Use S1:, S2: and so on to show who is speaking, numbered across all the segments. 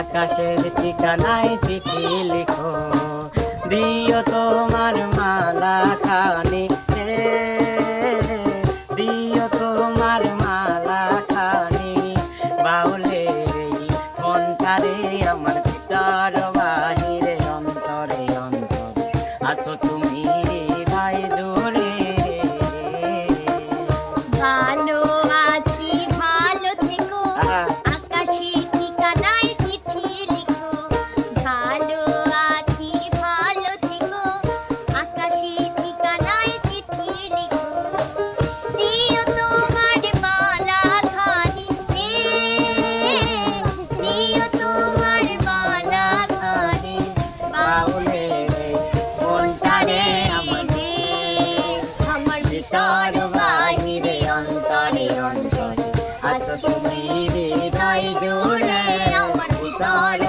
S1: আকাশের ঠিকানায় চিঠি লিখো। দিও তোমার মালা খানি দিও তোমার মালা খানি। বাউলে মনটারে, আমার ভিতর বাহিরে, অন্তরে অন্তরে। আছো তুমি আমার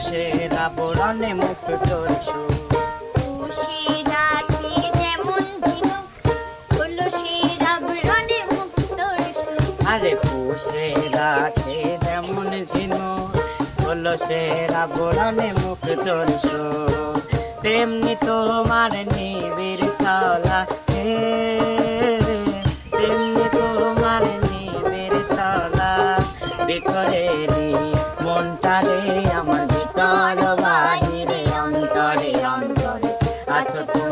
S1: রাবরণে
S2: মুক্তর সুর
S1: আরে পুষে রাখে যেমন ঝিনু হলো সে রাবরণে মুখ করছু তেমনি তোমার নিবিড় চলা হে আছো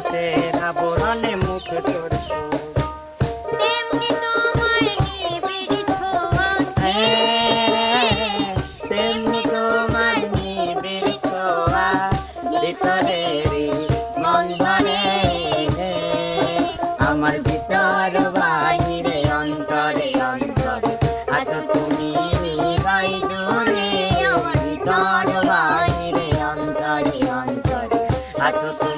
S1: সে রাবরণে মুখ করছু
S2: তেমনি তোমার নিবিড় ছোঁয়া
S1: ভিতরেরই মন ভরে আমার ভিতর বাহিরে অন্তরে অন্তরে আছো তুমি হৃদয় দূরে আমার ভিতর বাহিরে অন্তরে অন্তরে আছো তুমি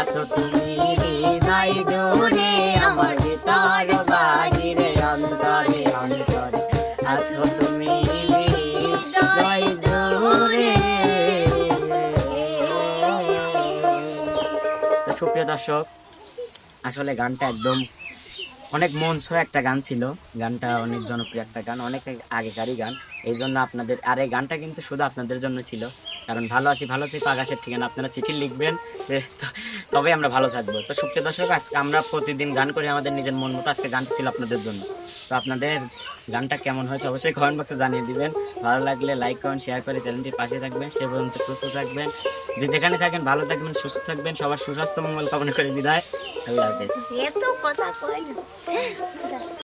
S1: আছো তুমি আমার বাহিরে অন্তরে আছো তুমি সুপ্রিয় দর্শক, আসলে গানটা একদম অনেক মন ছোঁয়া একটা গান ছিল। গানটা অনেক জনপ্রিয় একটা গান, অনেক আগেকারই গান। এই জন্য আপনাদের, আর এই গানটা কিন্তু শুধু আপনাদের জন্য ছিল। কারণ ভালো আছি, ভালো থেকে আকাশের ঠিকানা আপনারা চিঠি লিখবেন। তবে আমরা ভালো থাকব। তো সুপ্রিয় দর্শক, আজকে আমরা প্রতিদিন গান করি আমাদের নিজের মন মতো। আজকে গানটা ছিল আপনাদের জন্য। তো আপনাদের গানটা কেমন হয়েছে অবশ্যই কমেন্ট বক্সে জানিয়ে দিবেন। ভালো লাগলে লাইক কমেন্ট শেয়ার করে চ্যানেলটির পাশে থাকবেন। সে পর্যন্ত সুস্থ থাকবেন। যে যেখানে থাকেন, ভালো থাকবেন, সুস্থ থাকবেন। সবার সুস্বাস্থ্য মঙ্গল কামনা করে বিদায়। আল্লাহ হাফেজ।